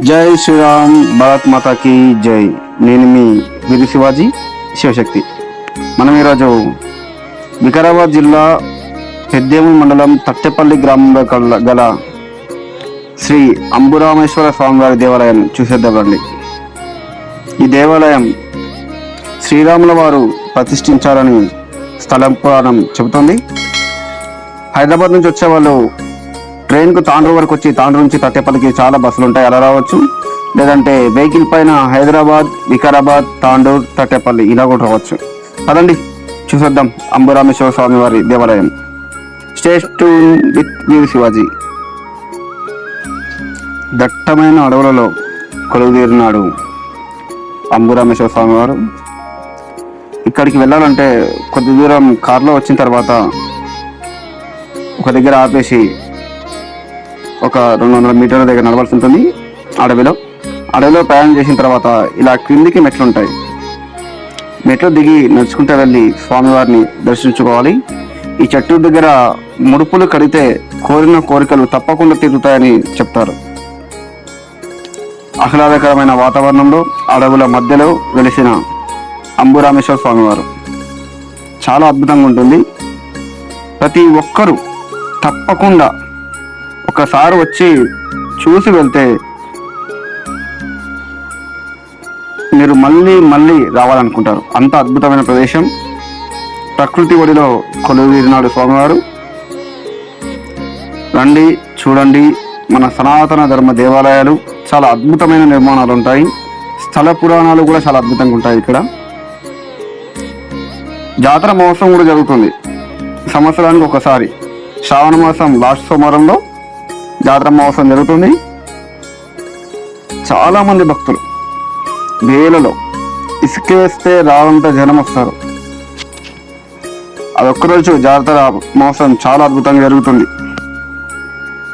జై శ్రీరామ్ భారత్ మాతాకి జై. నేను మీ వీరి శివాజీ శివశక్తి. మనం ఈరోజు వికారాబాద్ జిల్లా పెద్దేము మండలం తట్టెపల్లి గ్రామంలో కల- గల శ్రీ అంబురామేశ్వర స్వామివారి దేవాలయం చూసేద్దామండి ఈ దేవాలయం శ్రీరాముల వారు ప్రతిష్ఠించాలని స్థలం పురాణం చెబుతుంది. హైదరాబాద్ నుంచి వచ్చే వాళ్ళు ట్రైన్కు తాండ్రు వరకు వచ్చి తాండ్రు నుంచి తట్టేపల్లికి చాలా బస్సులు ఉంటాయి. అలా రావచ్చు. లేదంటే వెహికల్ పైన హైదరాబాద్ వికారాబాద్ తాండూర్ తట్టేపల్లి ఇలా కూడా రావచ్చు. పదండి చూసేద్దాం. అంబురామేశ్వర స్వామి వారి దేవాలయం. State with Veer Shivaji. దట్టమైన అడవులలో కొలువుదీరినాడు అంబురామేశ్వర స్వామి వారు. ఇక్కడికి వెళ్ళాలంటే కొద్ది దూరం కారులో వచ్చిన తర్వాత ఒక దగ్గర ఆపేసి ఒక రెండు వందల మీటర్ల దగ్గర నడవాల్సి ఉంటుంది. అడవిలో. అడవిలో ప్రయాణం చేసిన తర్వాత ఇలా క్రిందికి మెట్లు ఉంటాయి. మెట్లు దిగి నడుచుకుంటూ వెళ్ళి స్వామివారిని దర్శించుకోవాలి. ఈ చెట్టు దగ్గర ముడుపులు కడితే కోరిన కోరికలు తప్పకుండా తీరుతాయని చెప్తారు. ఆహ్లాదకరమైన వాతావరణంలో అడవుల మధ్యలో వెలిసిన అంబురామేశ్వర స్వామివారు. చాలా అద్భుతంగా ఉంటుంది. ప్రతి ఒక్కరూ తప్పకుండా ఒకసారి వచ్చి చూసి వెళ్తే మీరు మళ్ళీ మళ్ళీ రావాలనుకుంటారు. అంత అద్భుతమైన ప్రదేశం. ప్రకృతి ఒడిలో కొలువీరినాడు స్వామివారు. రండి చూడండి మన సనాతన ధర్మ దేవాలయాలు చాలా అద్భుతమైన నిర్మాణాలు ఉంటాయి. స్థల పురాణాలు కూడా చాలా అద్భుతంగా ఉంటాయి ఇక్కడ. జాతర మహోత్సవం కూడా జరుగుతుంది. సంవత్సరానికి ఒకసారి. శ్రావణ మాసం లాస్ట్ సోమవారంలో జాతర మహోత్సవం జరుగుతుంది. చాలా మంది భక్తులు వేలలో ఇసుకేస్తే రావంత జనం వస్తారు. అదొక్కరోజు జాతర మహోత్సవం చాలా అద్భుతంగా జరుగుతుంది.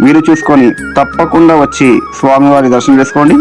మీరు చూసుకొని తప్పకుండా వచ్చి స్వామివారి దర్శనం చేసుకోండి.